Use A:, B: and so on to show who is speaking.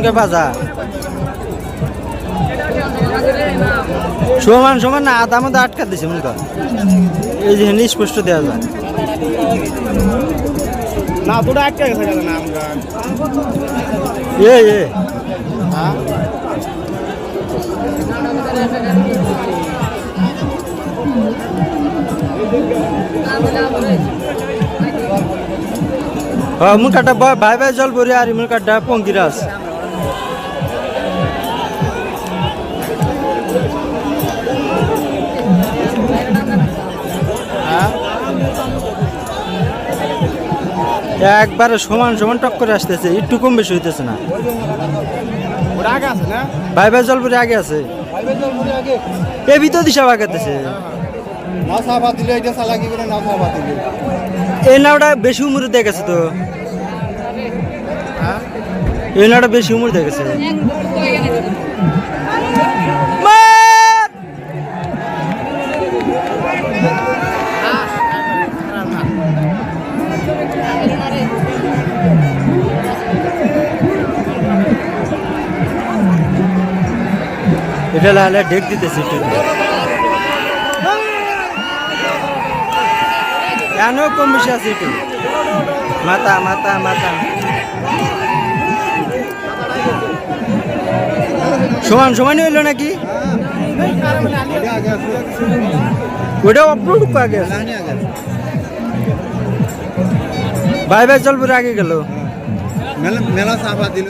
A: মুখে বাজা সমান সমান না আধা মধ্যে আটকা দিছে মনে কর। এই যে স্পষ্ট দেওয়া যায়।
B: না দুটো আটকে গেছে গেল না আমরা?
A: এ এ। হ্যাঁ? পঙ্কিরাজ। একবারে সমান সমান টক্করে আসতেছে একটু কম বেশি হইতেছে না। ভাই ভাই জলপুরে আগে আছে। এ ভিতর দিশা বাগাতেছে।
B: করে সাবা দিলে
A: এই নাওটা বেশি উমরে দেখেছে তো। এই নাওটা বেশি উমর দেখেছে। এটা লালে ডেক দিতেছে। কেন কম বেশি আছে একটু? মাথা মাথা সমান সমানই হইল নাকি? ওটা অপলোড আগে। আছে ভাই ভাই চল পুরো আগে গেল।
B: মেলা দিল দিলে।